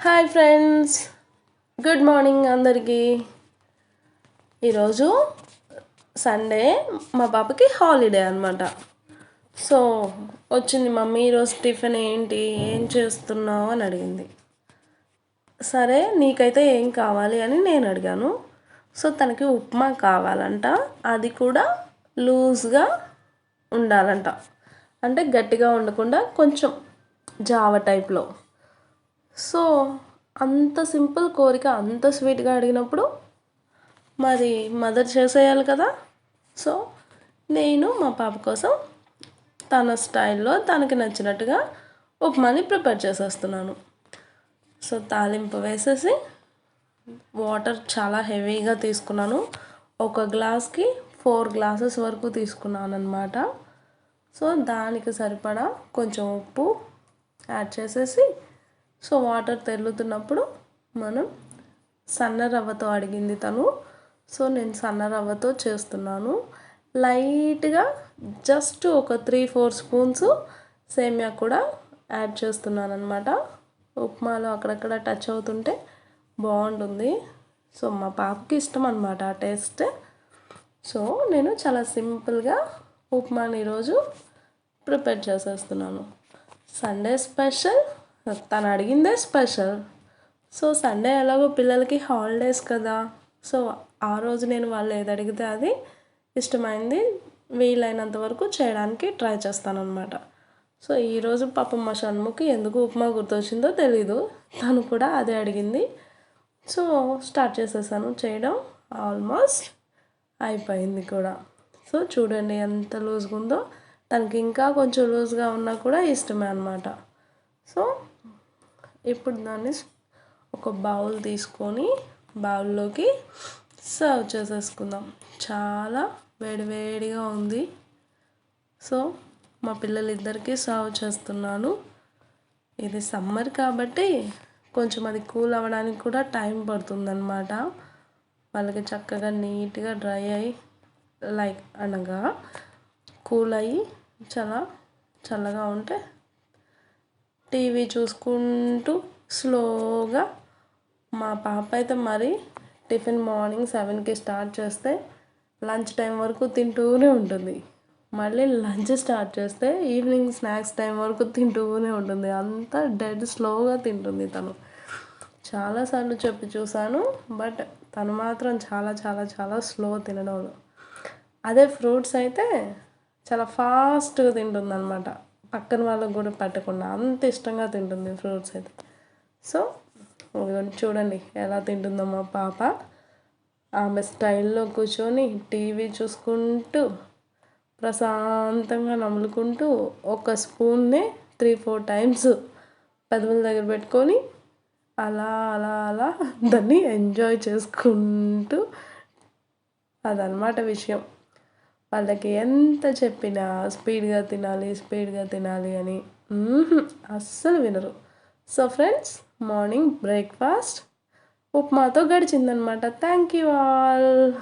Hi friends. Good morning అందరికీ. ఈరోజు Sunday మా పాపకి హాలిడే అనమాట సో వచ్చింది మమ్మీ ఈరోజు టిఫిన్ ఏంటి ఏం చేస్తున్నావు అని అడిగింది. సరే నీకైతే ఏం కావాలి అని నేను అడిగాను. సో తనకి ఉప్మా కావాలంట. అది కూడా లూజ్గా ఉండాలంట. అంటే గట్టిగా ఉండకుండా కొంచెం జావ టైప్లో. సో అంత సింపుల్ కోరిక అంత స్వీట్గా అడిగినప్పుడు మరి మదర్ చేసేయాలి కదా. సో నేను మా పాప కోసం తన స్టైల్లో తనకి నచ్చినట్టుగా ఉప్మాని ప్రిపేర్ చేసేస్తున్నాను. సో తాలింపు వేసేసి వాటర్ చాలా హెవీగా తీసుకున్నాను. ఒక గ్లాస్కి ఫోర్ గ్లాసెస్ వరకు తీసుకున్నాను అనమాట సో దానికి సరిపడా కొంచెం ఉప్పు యాడ్ చేసేసి సో వాటర్ తెల్లుతున్నప్పుడు మనం సన్న రవ్వతో అడిగింది తను. సో నేను సన్న రవ్వతో చేస్తున్నాను. లైట్గా జస్ట్ ఒక త్రీ ఫోర్ స్పూన్స్ సేమియా కూడా యాడ్ చేస్తున్నాను అనమాట ఉప్మాలో అక్కడక్కడ టచ్ అవుతుంటే బాగుంటుంది. సో మా పాపకి ఇష్టం అనమాట ఆ టేస్ట్. సో నేను చాలా సింపుల్గా ఉప్మాని ఈరోజు ప్రిపేర్ చేసేస్తున్నాను. సండే స్పెషల్ తను అడిగిందే స్పెషల్. సో సండే ఎలాగో పిల్లలకి హాలిడేస్ కదా. సో ఆ రోజు నేను వాళ్ళు ఏది అడిగితే అది ఇష్టమైంది. వీలైనంత వరకు చేయడానికి ట్రై చేస్తాను అనమాట సో ఈరోజు పాపం మా షణ్ముఖి ఎందుకు ఉప్మా గుర్తొచ్చిందో తెలీదు. తను కూడా అదే అడిగింది. సో స్టార్ట్ చేసేసాను చేయడం. ఆల్మోస్ట్ అయిపోయింది కూడా. సో చూడండి ఎంత లూజ్గా ఉందో తనకి ఇంకా కొంచెం లూజ్గా ఉన్నా కూడా ఇష్టమే అనమాట సో ఇప్పుడు దాన్ని ఒక బౌల్ తీసుకొని బౌల్లోకి సర్వ్ చేసేసుకుందాం. చాలా వేడివేడిగా ఉంది. సో మా పిల్లలిద్దరికీ సర్వ్ చేస్తున్నాను. ఇది సమ్మర్ కాబట్టి కొంచెం అది కూల్ అవ్వడానికి కూడా టైం పడుతుందన్నమాట. వాళ్ళకి చక్కగా నీట్గా డ్రై అయ్యి లైక్ అనగా కూల్ అయ్యి చాలా చల్లగా ఉంటే టీవీ చూసుకుంటూ స్లోగా మా పాప అయితే మరి టిఫిన్ మార్నింగ్ సెవెన్కి స్టార్ట్ చేస్తే లంచ్ టైం వరకు తింటూనే ఉంటుంది. మళ్ళీ లంచ్ స్టార్ట్ చేస్తే ఈవినింగ్ స్నాక్స్ టైం వరకు తింటూనే ఉంటుంది. అంతా డెడ్ స్లోగా తింటుంది తను. చాలాసార్లు చెప్పి చూశాను బట్ తను మాత్రం చాలా చాలా చాలా స్లో తినడం. అదే ఫ్రూట్స్ అయితే చాలా ఫాస్ట్గా తింటుంది అనమాట పక్కన వాళ్ళకు కూడా పెట్టకుండా అంత ఇష్టంగా తింటుంది ఫ్రూట్స్ అయితే. సో చూడండి ఎలా తింటుందో మా పాప. ఆమె స్టైల్లో కూర్చొని టీవీ చూసుకుంటూ ప్రశాంతంగా నములుకుంటూ ఒక స్పూన్నే త్రీ ఫోర్ టైమ్స్ పెదవుల దగ్గర పెట్టుకొని అలా అలా అలా దాన్ని ఎంజాయ్ చేసుకుంటూ అదనమాట విషయం. వాళ్ళకి ఎంత చెప్పినా స్పీడ్గా తినాలి స్పీడ్గా తినాలి అని. అస్సలు వినరు. సో ఫ్రెండ్స్ మార్నింగ్ బ్రేక్ఫాస్ట్ ఉప్మాతో గడిచిందనమాట. Thank you all.